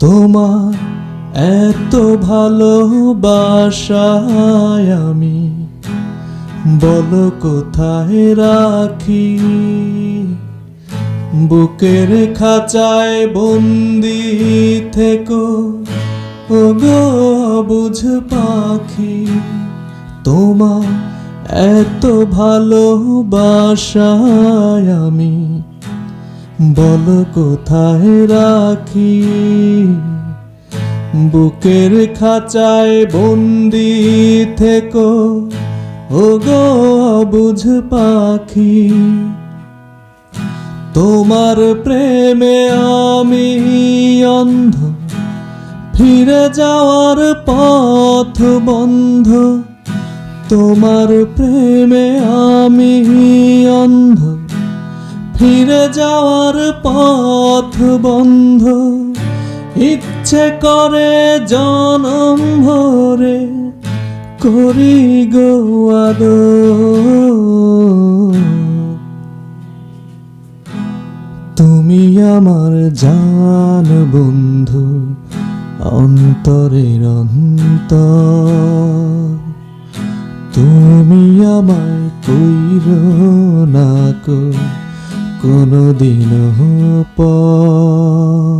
তোমার এত ভালোবাসায় আমি বলো কোথায় রাখি? বুকের খাঁচায় বন্দি থেকো ও গো বুঝ পাখি, তোমার এত ভালোবাসায় আমি বলো কোথায় রাখি? বুকের খাঁচায় বন্দি থেকো। ও বুঝ পাখি, তোমার প্রেমে আমি অন্ধ। ফিরে যাওয়ার পথ বন্ধ। তোমার প্রেমে আমি অন্ধ। ফিরে যাওয়ার পথ বন্ধ। ইচ্ছে করে জনম ভরে করি গো তুমি আমার জান বন্ধু, অন্তরের অন্তর। তুমি আমায় কইর না কো। কোনদিন পর